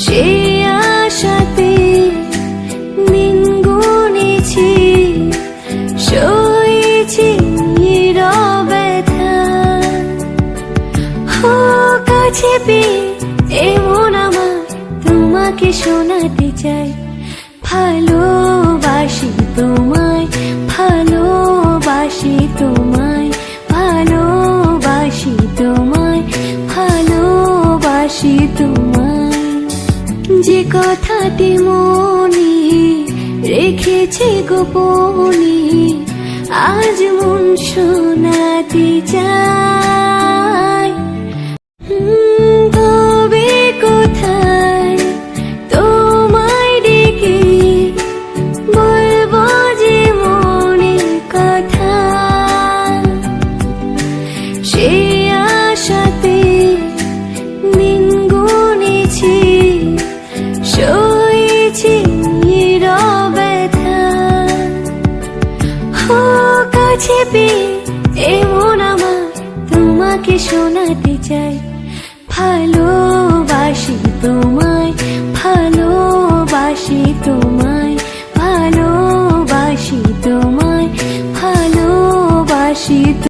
সে আশাতে পেয়ে এমন আমার তোমাকে শোনাতে চাই ভালোবাসি কথাটি মনে রেখেছে গোপনে আজ মন শোনাতে পেয়ে এমন আমার তোমাকে শোনাতে চাই। ভালোবাসি তোমায় ভালোবাসি তোমায়।